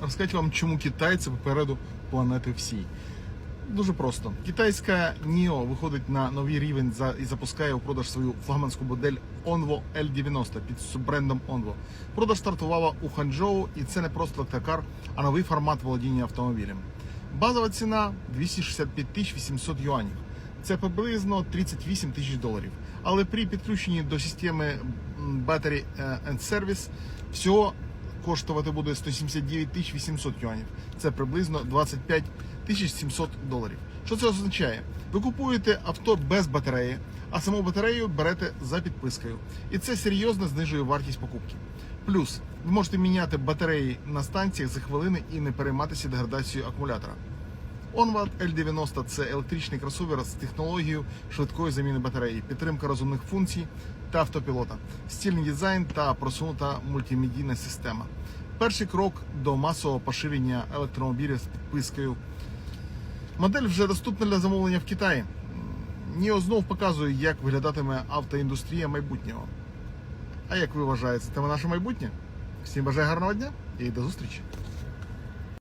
розказати вам, чому китайці попереду планети всій. Дуже просто. Китайська NIO виходить на новий рівень за і запускає у продаж свою флагманську модель Onvo L90 під суббрендом Onvo. Продаж стартувала у Ханчжоу, і це не просто електрокар, а новий формат володіння автомобілем. Базова ціна 265 тисяч 800 юанів. Це приблизно 38 тисяч доларів. Але при підключенні до системи Battery е, and Service всього коштувати буде 179 тисяч 800 юанів. Це приблизно 25 тисяч 700 доларів. Що це означає? Ви купуєте авто без батареї, а саму батарею берете за підпискою. І це серйозно знижує вартість покупки. Плюс ви можете міняти батареї на станціях за хвилини і не перейматися деградацією акумулятора. Onvad L90 це електричний кросовер з технологією швидкої заміни батареї, підтримка розумних функцій та автопілота, стильний дизайн та просунута мультимедійна система. Перший крок до масового поширення електромобілів з підпискою. Модель вже доступна для замовлення в Китаї. Ніо знов показує, як виглядатиме автоіндустрія майбутнього. А як ви вважаєте, це наше майбутнє? Всім бажаю гарного дня і до зустрічі!